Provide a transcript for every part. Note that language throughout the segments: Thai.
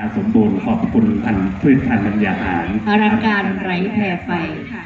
าสมบูรณ์ขอบคุณพันธุ์พืชพันธุ์บรรยาหารอลังการไร้แพรไฟค่ะ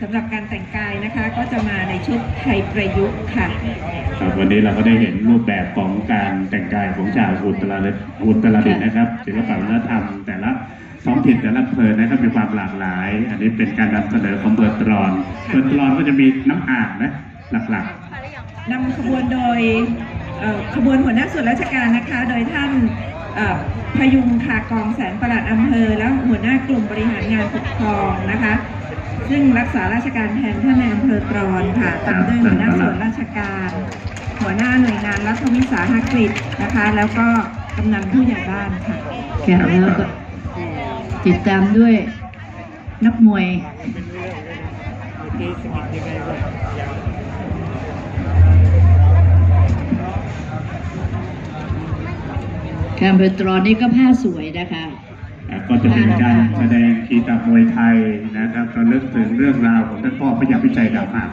สำหรับการแต่งกายนะคะก็จะมาในชุดไทยประยุกต์ค่ะครับวันนี้เราก็ได้เห็นรูปแบบของการแต่งกายของชาวอุตรดิตถ์อุตรดิตถ์นะครับศิลปะวัฒนธรรมแต่ละท้องถิ่นแต่ละอำเภอนะครับมีความหลากหลาย อันนี้เป็นการนำเสนอของเบอร์ตรอนเบอร์ตรอนก็จะมีน้ำอ่างนะหลักนำขบวนโดยเอ่อขบวนหัวหน้าส่วนราชการนะคะ โดยท่านเอ่อ พยุงคากองแสนประหลัดอำเภอ และหัวหน้ากลุ่มบริหารงานปกครองนะคะ ซึ่งรักษาราชการแทนท่านในอำเภอตรอนค่ะตามด้วยหัวหน้าส่วนราชการ หัวหน้าหน่วยงานรัฐวิสาหกิจนะคะ แล้วก็กำนันผู้ใหญ่บ้านค่ะค่ะแล้วก็ติดตามด้วยนักมวย แคมเบอร์ตรอนนี่ก็ผ้าสวยนะคะๆอะก็จะเป็นการแสดงกีตามวยไทยนะครับระลึกถึงเรื่องราวของท่านพ่อพระยาพิชัยดาบหัก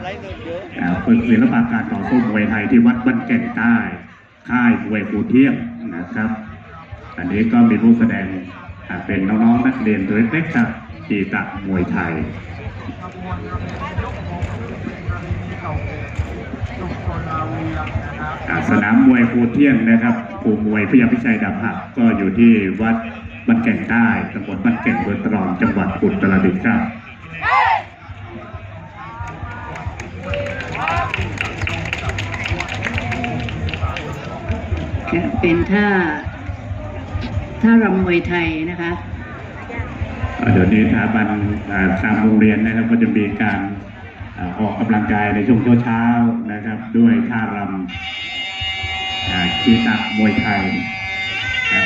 อ่าฝึกศิลปะการต่อสู้มวยไทยที่วัดบ้านแก่งใต้ ค่ายมวยภูเทียมนะครับ อันนี้ก็มีผู้แสดงอ่าเป็นน้องๆนักเรียนตัวเล็กๆจากกีตามวยไทย สนามมวยภูเที่ยงนะครับภูมวยพยาพิชัยดาบหักก็อยู่ที่วัดบ้านแก่งใต้ตำบลบ้านแก่งอำเภอตรองจังหวัดอุตรดิตถ์ครับค่ะเป็นท่าท่ารำมวยไทยนะคะอ่าเดี๋ยวนี้สถาบันอ่าตามโรงเรียนนะครับก็จะมีการ ออกกำลังกายในช่วงเช้าๆนะครับ ด้วยท่ารำคีตามวยไทย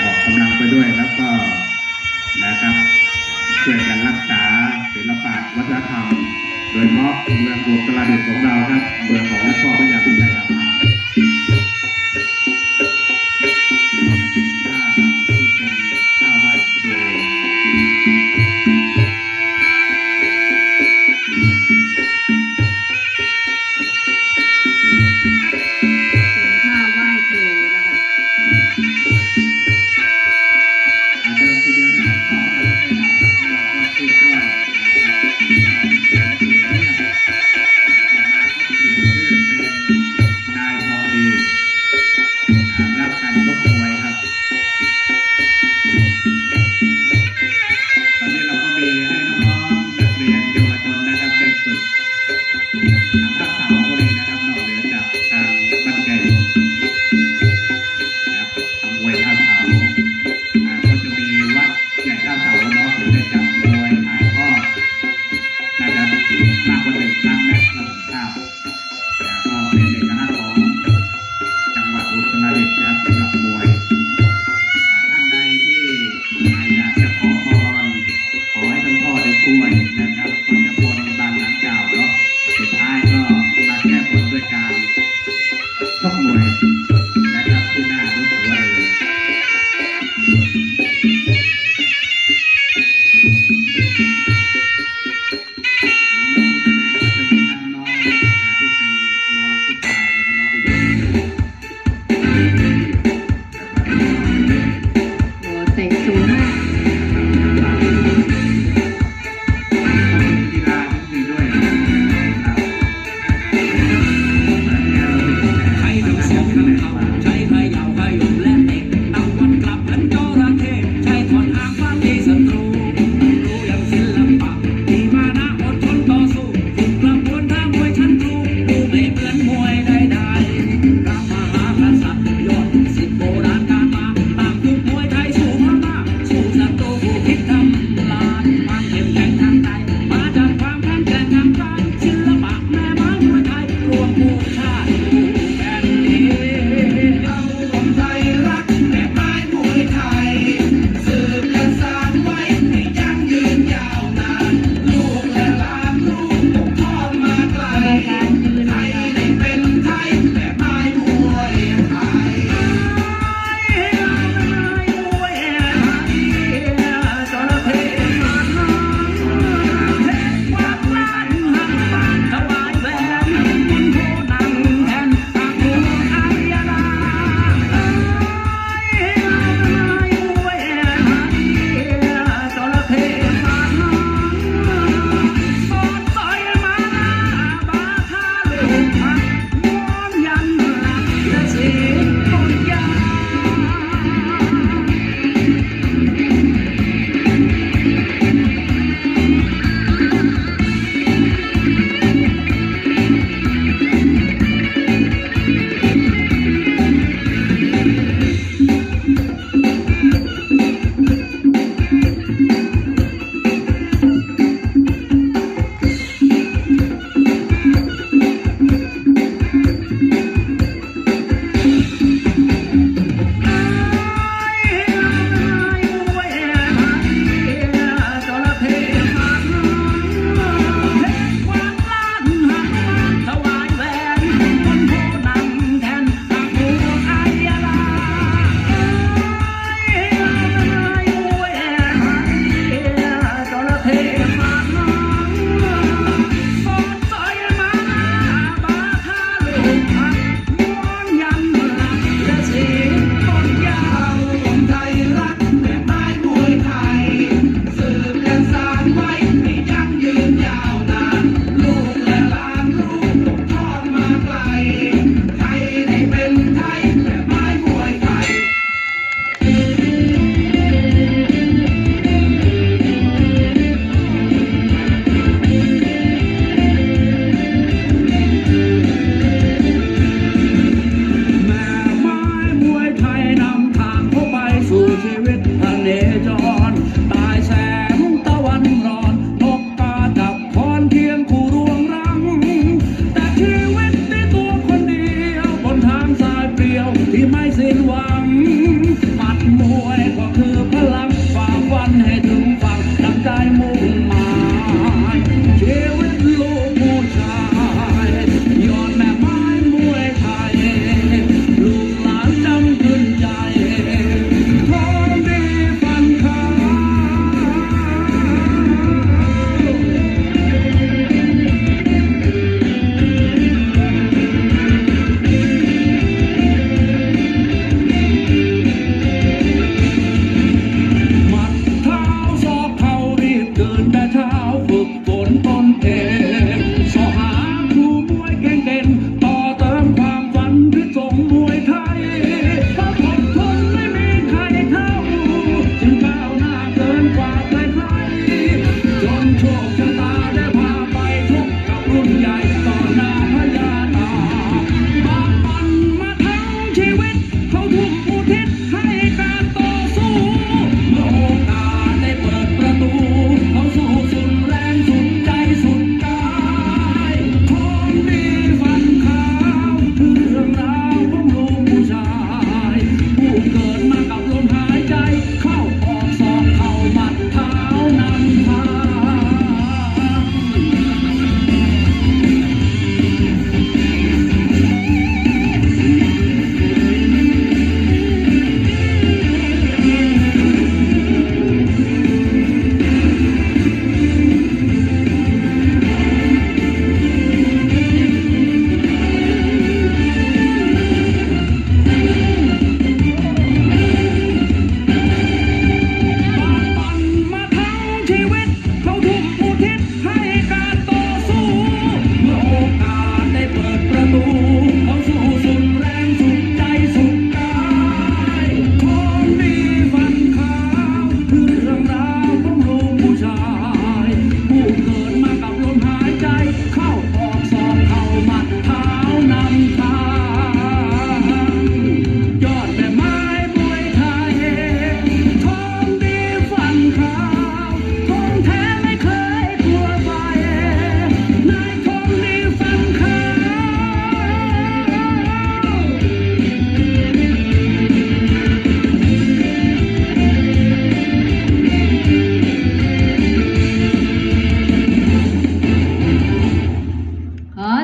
ออกกำลังไปด้วยแล้วก็นะครับช่วยกันรักษาศิลปะวัฒนธรรม โดยเฉพาะเมืองอุตรดิตถ์ของเราครับเมืองของพ่อพระยาพิชัยดาบหักท่า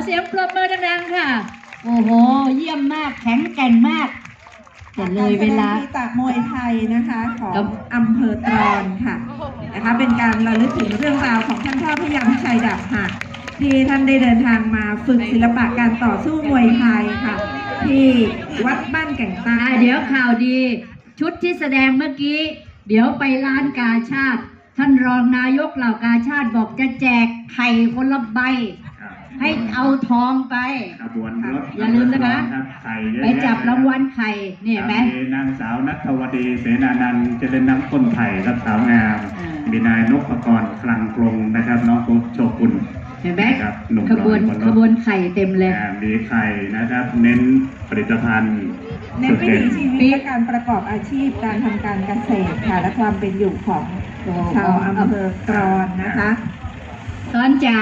เสียงปรบมือดังๆค่ะ โอ้โห เยี่ยมมากแข็งแกร่งมากแต่เลยเวลาการแสดงกีตามวยไทยนะคะของครับอำเภอตรอนค่ะนะคะเป็นการระลึกถึงเรื่องราวของท่านพ่อพยามชัยดาบหักที่ท่านได้เดินทางมาฝึกศิลปะการต่อสู้มวยไทยค่ะ ที่วัดบ้านแก่งใต้อ่าเดี๋ยวข่าวดี ชุดที่แสดงเมื่อกี้ เดี๋ยวไปร้านกาชาติ ท่านรองนายกเหล่ากาชาติบอกจะแจกไข่คนละใบ ให้เอาทองไป ขบวนรถอย่าลืมนะคะ รับไข่เยอะไปแยะจับรางวัลไข่เนี่ยเห็นไหมมีนางสาวนัทวดีเสนานันท์เจะเล่นน้ำต้นไผ่ครับสาวงาม อ่ามี มีนายนพกรคลังกรงนะครับ น้องโชกุล เห็นไหมครับหนุ่มขบวนหล่อคนรถ ขบวนไข่เต็มเลย อ่ามีไข่นะครับ เน้นผลิตภัณฑ์เน้นจุดวิเด่น ถีชีวิตและการประกอบอาชีพการทำการเกษตรค่ะและความเป็นอยู่ของชาวอำเภอตรอนนะคะ ตอนจ๋า